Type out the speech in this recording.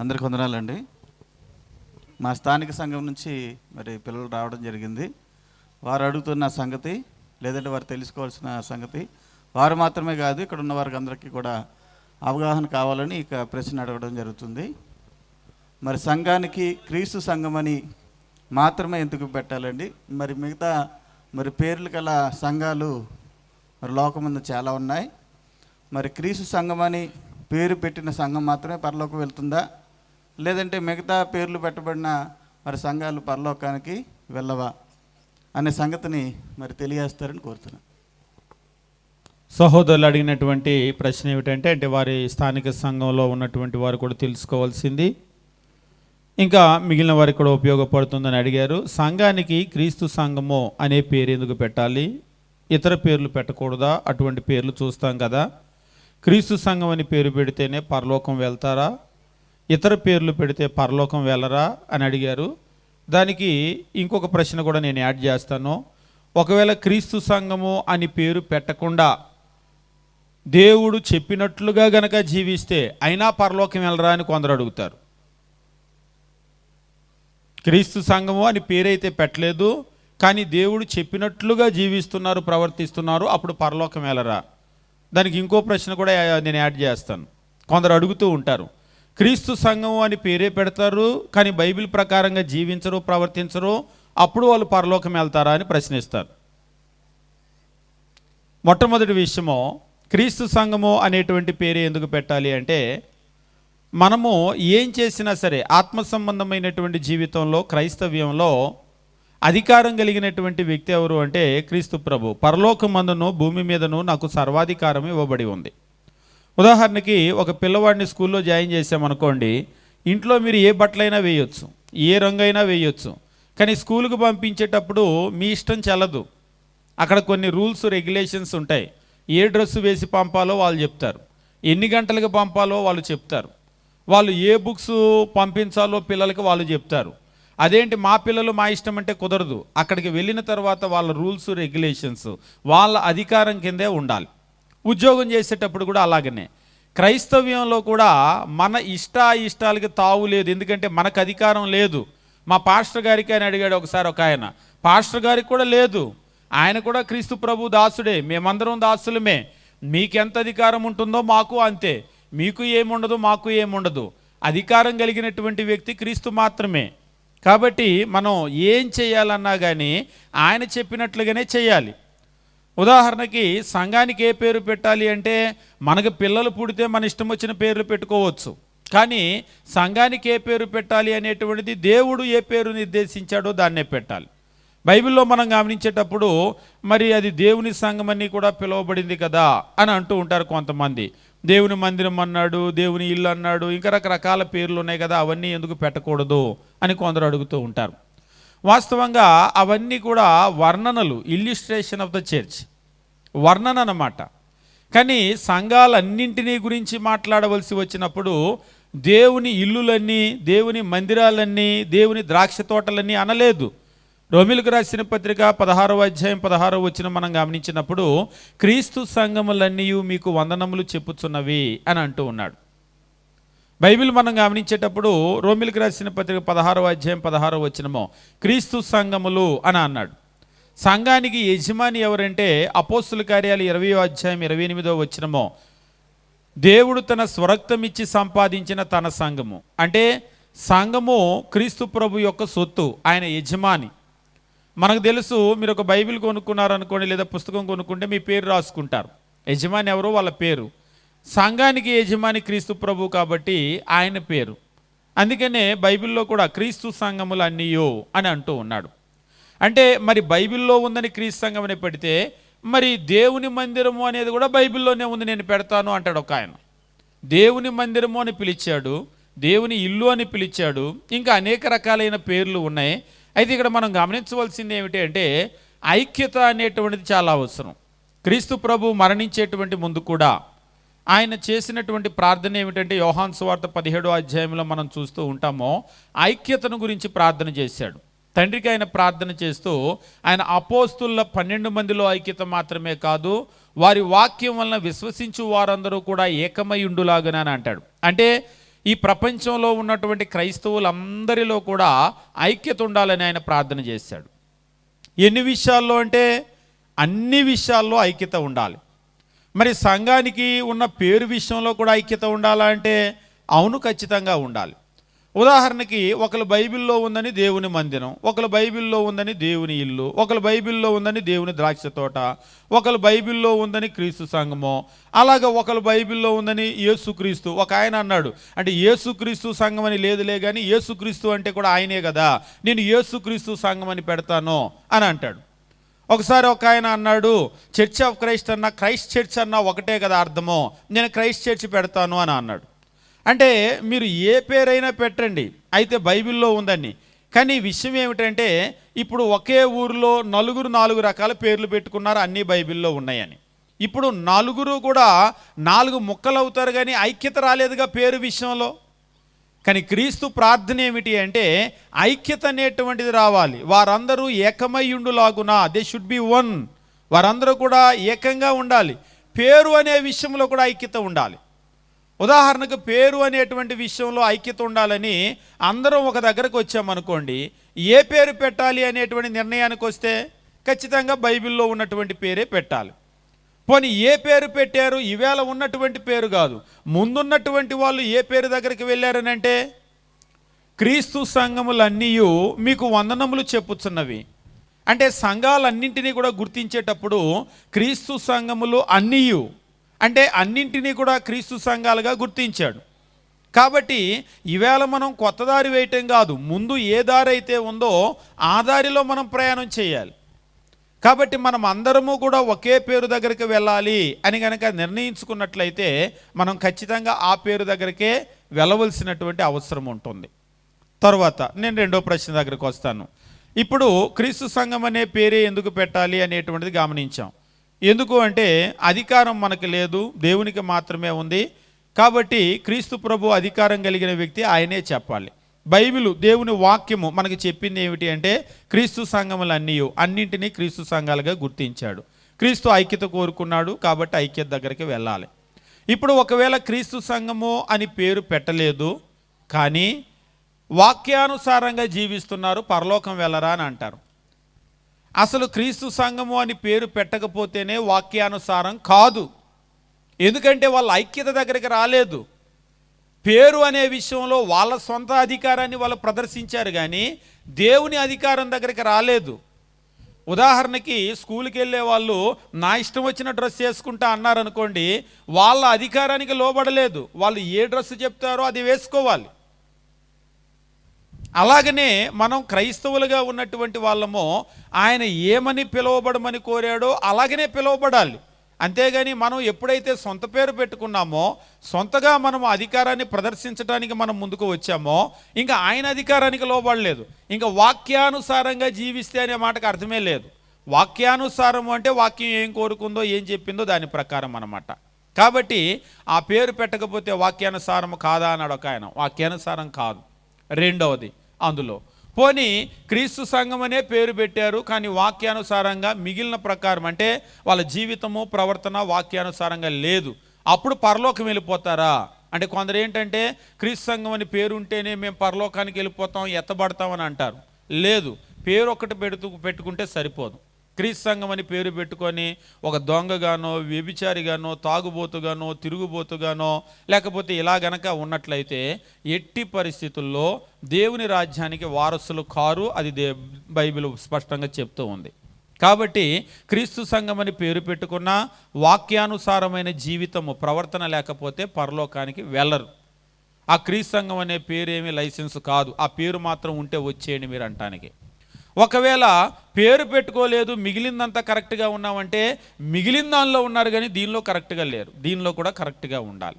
అందరికి వందనాలండి. మా స్థానిక సంఘం నుంచి మరి పిల్లలు రావడం జరిగింది. వారు అడుగుతున్న సంగతి లేదంటే వారు తెలుసుకోవాల్సిన సంగతి వారు మాత్రమే కాదు ఇక్కడ ఉన్న వారికి అందరికీ కూడా అవగాహన కావాలని ఇక ప్రశ్న అడగడం జరుగుతుంది. మరి సంఘానికి క్రీస్తు సంఘం అని మాత్రమే ఎందుకు పెట్టాలండి? మరి మిగతా మరి పేర్లు గల సంఘాలు మరి లోకమందు చాలా ఉన్నాయి. మరి క్రీస్తు సంఘం అని పేరు పెట్టిన సంఘం మాత్రమే పరలోకి వెళ్తుందా? లేదంటే మిగతా పేర్లు పెట్టబడిన మరి సంఘాలు పరలోకానికి వెళ్ళవా అనే సంగతిని మరి తెలియజేస్తారని కోరుతున్నాను. సహోదరులు అడిగినటువంటి ప్రశ్న ఏమిటంటే అంటే వారి స్థానిక సంఘంలో ఉన్నటువంటి వారు కూడా తెలుసుకోవాల్సింది. ఇంకా మిగిలిన వారికి కూడా ఉపయోగపడుతుందని అడిగారు. సంఘానికి క్రీస్తు సంఘము అనే పేరు ఎందుకు పెట్టాలి? ఇతర పేర్లు పెట్టకూడదా? అటువంటి పేర్లు చూస్తాం కదా. క్రీస్తు సంఘం అని పేరు పెడితేనే పరలోకం వెళ్తారా? ఇతర పేర్లు పెడితే పరలోకం వెళ్ళరా అని అడిగారు. దానికి ఇంకొక ప్రశ్న కూడా నేను యాడ్ చేస్తాను. ఒకవేళ క్రీస్తు సంఘము అని పేరు పెట్టకుండా దేవుడు చెప్పినట్లుగా గనక జీవిస్తే అయినా పరలోకం వెళ్ళరా అని కొందరు అడుగుతారు. క్రీస్తు సంఘము అని పేరైతే పెట్టలేదు కానీ దేవుడు చెప్పినట్లుగా జీవిస్తున్నారు ప్రవర్తిస్తున్నారు అప్పుడు పరలోకం వెళ్ళరా? దానికి ఇంకో ప్రశ్న కూడా నేను యాడ్ చేస్తాను. కొందరు అడుగుతూ ఉంటారు. క్రీస్తు సంఘము అని పేరే పెడతారు కానీ బైబిల్ ప్రకారంగా జీవించరు ప్రవర్తించరు అప్పుడు వాళ్ళు పరలోకం వెళ్తారా అని ప్రశ్నిస్తారు. మొట్టమొదటి విషయము క్రీస్తు సంఘము అనేటువంటి పేరు ఎందుకు పెట్టాలి అంటే మనము ఏం చేసినా సరే ఆత్మ సంబంధమైనటువంటి జీవితంలో క్రైస్తవ్యంలో అధికారం కలిగినటువంటి వ్యక్తి ఎవరు అంటే క్రీస్తు ప్రభు. పరలోకమందును భూమి మీదను నాకు సర్వాధికారం ఇవ్వబడి ఉంది. ఉదాహరణకి ఒక పిల్లవాడిని స్కూల్లో జాయిన్ చేసామనుకోండి ఇంట్లో మీరు ఏ బట్టలైనా వేయొచ్చు ఏ రంగు అయినా వేయొచ్చు కానీ స్కూల్కి పంపించేటప్పుడు మీ ఇష్టం చెల్లదు. అక్కడ కొన్ని రూల్స్ రెగ్యులేషన్స్ ఉంటాయి. ఏ డ్రెస్సు వేసి పంపాలో వాళ్ళు చెప్తారు. ఎన్ని గంటలకు పంపాలో వాళ్ళు చెప్తారు. వాళ్ళు ఏ బుక్స్ పంపించాలో పిల్లలకి వాళ్ళు చెప్తారు. అదేంటి మా పిల్లలు మా ఇష్టం అంటే కుదరదు. అక్కడికి వెళ్ళిన తర్వాత వాళ్ళ రూల్స్ రెగ్యులేషన్స్ వాళ్ళ అధికారం కిందే ఉండాలి. ఉద్యోగం చేసేటప్పుడు కూడా అలాగనే. క్రైస్తవ్యంలో కూడా మన ఇష్ట ఇష్టాలకి తావు లేదు. ఎందుకంటే మనకు అధికారం లేదు. మా పాస్టర్ గారికి అని అడిగాడు ఒకసారి ఒక ఆయన. పాస్టర్ గారికి కూడా లేదు. ఆయన కూడా క్రీస్తు ప్రభు దాసుడే. మేమందరం దాసులమే. మీకెంత అధికారం ఉంటుందో మాకు అంతే. మీకు ఏముండదు మాకు ఏముండదు. అధికారం కలిగినటువంటి వ్యక్తి క్రీస్తు మాత్రమే. కాబట్టి మనం ఏం చేయాలన్నా కానీ ఆయన చెప్పినట్లుగానే చేయాలి. ఉదాహరణకి సంఘానికి ఏ పేరు పెట్టాలి అంటే మనకు పిల్లలు పుడితే మన ఇష్టం వచ్చిన పేర్లు పెట్టుకోవచ్చు. కానీ సంఘానికి ఏ పేరు పెట్టాలి అనేటువంటిది దేవుడు ఏ పేరు నిర్దేశించాడో దాన్నే పెట్టాలి. బైబిల్లో మనం గమనించేటప్పుడు మరి అది దేవుని సంఘమని కూడా పిలువబడింది కదా అని అంటూ ఉంటారు కొంతమంది. దేవుని మందిరం అన్నాడు దేవుని ఇల్లు అన్నాడు ఇంకా రకరకాల పేర్లు ఉన్నాయి కదా అవన్నీ ఎందుకు పెట్టకూడదు అని కొందరు అడుగుతూ ఉంటారు. వాస్తవంగా అవన్నీ కూడా వర్ణనలు ఇల్లిస్ట్రేషన్ ఆఫ్ ద చర్చ్ వర్ణన అన్నమాట కానీ సంఘాలన్నింటినీ గురించి మాట్లాడవలసి వచ్చినప్పుడు దేవుని ఇల్లులన్నీ దేవుని మందిరాలన్నీ దేవుని ద్రాక్ష తోటలన్నీ అనలేదు. రోమిలకు రాసిన పత్రిక పదహారవ అధ్యాయం పదహారవ వచ్చిన మనం గమనించినప్పుడు క్రీస్తు సంఘములన్నీ మీకు వందనములు చెప్పుచున్నవి అని అంటూ ఉన్నాడు. బైబిల్ మనం గమనించేటప్పుడు రోమిలకు రాసిన పత్రిక పదహారవ అధ్యాయం పదహారవ వచ్చినమో క్రీస్తు సంఘములు అని అన్నాడు. సంఘానికి యజమాని ఎవరంటే అపోస్తుల కార్యాలు ఇరవయో అధ్యాయం ఇరవై ఎనిమిదో వచ్చినమో దేవుడు తన స్వరక్తం ఇచ్చి సంపాదించిన తన సంఘము. అంటే సంఘము క్రీస్తు ప్రభు యొక్క సొత్తు ఆయన యజమాని. మనకు తెలుసు మీరు ఒక బైబిల్ కొనుక్కున్నారనుకోండి లేదా పుస్తకం కొనుక్కుంటే మీ పేరు రాసుకుంటారు. యజమాని ఎవరో వాళ్ళ పేరు. సంఘానికి యజమాని క్రీస్తు ప్రభు కాబట్టి ఆయన పేరు. అందుకనే బైబిల్లో కూడా క్రీస్తు సంఘములు అన్నీయో అని అంటూ ఉన్నాడు. అంటే మరి బైబిల్లో ఉందని క్రీస్తు సంఘం అని పెడితే మరి దేవుని మందిరము అనేది కూడా బైబిల్లోనే ఉంది నేను పెడతాను అంటాడు ఒక ఆయన. దేవుని మందిరము అని పిలిచాడు దేవుని ఇల్లు అని పిలిచాడు ఇంకా అనేక రకాలైన పేర్లు ఉన్నాయి. అయితే ఇక్కడ మనం గమనించవలసింది ఏమిటి అంటే ఐక్యత అనేటువంటిది చాలా అవసరం. క్రీస్తు ప్రభు మరణించేటువంటి ముందు కూడా ఆయన చేసినటువంటి ప్రార్థన ఏమిటంటే యోహాన్ సువార్త పదిహేడో అధ్యాయంలో మనం చూస్తూ ఉంటామో ఐక్యతను గురించి ప్రార్థన చేశాడు. తండ్రికి ఆయన ప్రార్థన చేస్తూ ఆయన అపోస్తుల పన్నెండు మందిలో ఐక్యత మాత్రమే కాదు వారి వాక్యం వలన విశ్వసించు వారందరూ కూడా ఏకమై ఉండులాగునని అంటాడు. అంటే ఈ ప్రపంచంలో ఉన్నటువంటి క్రైస్తవులందరిలో కూడా ఐక్యత ఉండాలని ఆయన ప్రార్థన చేశాడు. ఎన్ని విషయాల్లో అంటే అన్ని విషయాల్లో ఐక్యత ఉండాలి. మరి సంఘానికి ఉన్న పేరు విషయంలో కూడా ఐక్యత ఉండాలా అంటే? అవును ఖచ్చితంగా ఉండాలి. ఉదాహరణకి ఒకరు బైబిల్లో ఉందని దేవుని మందిరం ఒకరు బైబిల్లో ఉందని దేవుని ఇల్లు ఒకరు బైబిల్లో ఉందని దేవుని ద్రాక్ష తోట ఒకరు బైబిల్లో ఉందని క్రీస్తు సంఘము అలాగ ఒకరు బైబిల్లో ఉందని యేసుక్రీస్తు ఒక ఆయన అన్నాడు అంటే యేసుక్రీస్తు సంఘం అని లేదులే కానీ యేసుక్రీస్తు అంటే కూడా ఆయనే కదా నేను యేసుక్రీస్తు సంఘం అని పెడతాను అని అంటాడు. ఒకసారి ఒక ఆయన అన్నాడు చర్చ్ ఆఫ్ క్రైస్ట్ అన్న క్రైస్ట్ చర్చ్ అన్న ఒకటే కదా అర్థము నేను క్రైస్ట్ చర్చ్ పెడతాను అని అన్నాడు. అంటే మీరు ఏ పేరైనా పెట్టండి. అయితే బైబిల్లో ఉందని కానీ విషయం ఏమిటంటే ఇప్పుడు ఒకే ఊరిలో నలుగురు నాలుగు రకాల పేర్లు పెట్టుకున్నారు అన్నీ బైబిల్లో ఉన్నాయని. ఇప్పుడు నలుగురు కూడా నాలుగు ముక్కలు అవుతారు కానీ ఐక్యత రాలేదుగా పేరు విషయంలో. కానీ క్రీస్తు ప్రార్థన ఏమిటి అంటే ఐక్యత అనేటువంటిది రావాలి. వారందరూ ఏకమయ్యుండులాగునా దే షుడ్ బి వన్ వారందరూ కూడా ఏకంగా ఉండాలి. పేరు అనే విషయంలో కూడా ఐక్యత ఉండాలి. ఉదాహరణకు పేరు అనేటువంటి విషయంలో ఐక్యత ఉండాలని అందరం ఒక దగ్గరకు వచ్చామనుకోండి ఏ పేరు పెట్టాలి అనేటువంటి నిర్ణయానికి వస్తే ఖచ్చితంగా బైబిల్లో ఉన్నటువంటి పేరే పెట్టాలి. పోనీ ఏ పేరు పెట్టారు? ఈవేళ ఉన్నటువంటి పేరు కాదు. ముందున్నటువంటి వాళ్ళు ఏ పేరు దగ్గరికి వెళ్ళారనంటే క్రీస్తు సంఘములన్నీ మీకు వందనములు చెప్పుచున్నవి. అంటే సంఘాలన్నింటినీ కూడా గుర్తించేటప్పుడు క్రీస్తు సంఘములు అన్నీయు. అంటే అన్నింటినీ కూడా క్రీస్తు సంఘాలుగా గుర్తించాడు. కాబట్టి ఈవేళ మనం కొత్త దారి వేయటం కాదు ముందు ఏ దారి అయితే ఉందో ఆ దారిలో మనం ప్రయాణం చేయాలి. కాబట్టి మనం అందరము కూడా ఒకే పేరు దగ్గరికి వెళ్ళాలి అని కనుక నిర్ణయించుకున్నట్లయితే మనం ఖచ్చితంగా ఆ పేరు దగ్గరికే వెళ్ళవలసినటువంటి అవసరం ఉంటుంది. తర్వాత నేను రెండో ప్రశ్న దగ్గరికి వస్తాను. ఇప్పుడు క్రీస్తు సంఘం అనే పేరే ఎందుకు పెట్టాలి అనేటువంటిది గమనించాం. ఎందుకు అంటే అధికారం మనకు లేదు దేవునికి మాత్రమే ఉంది. కాబట్టి క్రీస్తు ప్రభు అధికారం కలిగిన వ్యక్తి ఆయనే చెప్పాలి. బైబిల్ దేవుని వాక్యము మనకి చెప్పింది ఏమిటి అంటే క్రీస్తు సంఘములు అన్నీ అన్నింటినీ క్రీస్తు సంఘాలుగా గుర్తించాడు. క్రీస్తు ఐక్యత కోరుకున్నాడు కాబట్టి ఐక్యత దగ్గరికి వెళ్ళాలి. ఇప్పుడు ఒకవేళ క్రీస్తు సంఘము అని పేరు పెట్టలేదు కానీ వాక్యానుసారంగా జీవిస్తున్నారు పరలోకం వెళ్ళరా అని అంటారు. అసలు క్రీస్తు సంఘము అని పేరు పెట్టకపోతేనే వాక్యానుసారం కాదు. ఎందుకంటే వాళ్ళ ఐక్యత దగ్గరికి రాలేదు. పేరు అనే విషయంలో వాళ్ళ సొంత అధికారాన్ని వాళ్ళు ప్రదర్శించారు కానీ దేవుని అధికారం దగ్గరికి రాలేదు. ఉదాహరణకి స్కూల్కి వెళ్ళే వాళ్ళు నా ఇష్టం వచ్చిన డ్రెస్ వేసుకుంటా అన్నారనుకోండి వాళ్ళ అధికారానికి లోబడలేదు. వాళ్ళు ఏ డ్రెస్ చెప్తారో అది వేసుకోవాలి. అలాగనే మనం క్రైస్తవులుగా ఉన్నటువంటి వాళ్ళము ఆయన ఏమని పిలువబడమని కోరాడో అలాగనే పిలువబడాలి. అంతేగాని మనం ఎప్పుడైతే సొంత పేరు పెట్టుకున్నామో సొంతగా మనం అధికారాన్ని ప్రదర్శించడానికి మనం ముందుకు వచ్చామో ఇంకా ఆయన అధికారానికి లోబడలేదు. ఇంకా వాక్యానుసారంగా జీవిస్తే అనే మాటకు అర్థమే లేదు. వాక్యానుసారం అంటే వాక్యం ఏం కోరుకుందో ఏం చెప్పిందో దాని ప్రకారం అన్నమాట. కాబట్టి ఆ పేరు పెట్టకపోతే వాక్యానుసారం కాదా అన్నాడు ఒక ఆయన. వాక్యానుసారం కాదు. రెండవది అందులో. పోనీ క్రీస్తు సంఘం అనే పేరు పెట్టారు కానీ వాక్యానుసారంగా మిగిలిన ప్రకారం అంటే వాళ్ళ జీవితము ప్రవర్తన వాక్యానుసారంగా లేదు. అప్పుడు పరలోకం వెళ్ళిపోతారా? అంటే కొందరు ఏంటంటే క్రీస్తు సంఘం అని పేరు ఉంటేనే మేము పరలోకానికి వెళ్ళిపోతాం ఎత్తబడతాం అని అంటారు. లేదు. పేరు ఒకటి పెడుతూ పెట్టుకుంటే సరిపోదు. క్రీస్తు సంఘం అని పేరు పెట్టుకొని ఒక దొంగగానో వ్యభిచారిగానో తాగుబోతుగానో తిరుగుబోతుగానో లేకపోతే ఇలా గనక ఉన్నట్లయితే ఎట్టి పరిస్థితుల్లో దేవుని రాజ్యానికి వారసులు కారు అది దే బైబిల్ స్పష్టంగా చెప్తూ ఉంది. కాబట్టి క్రీస్తు సంఘం అని పేరు పెట్టుకున్న వాక్యానుసారమైన జీవితము ప్రవర్తన లేకపోతే పరలోకానికి వెళ్ళరు. ఆ క్రీస్తు సంఘం అనే పేరేమీ లైసెన్స్ కాదు. ఆ పేరు మాత్రం ఉంటే వచ్చేయండి మీరు అంటానికి. ఒకవేళ పేరు పెట్టుకోలేదు మిగిలిందంతా కరెక్ట్గా ఉన్నామంటే మిగిలిన దానిలో ఉన్నారు కానీ దీనిలో కరెక్ట్గా లేరు. దీనిలో కూడా కరెక్ట్గా ఉండాలి.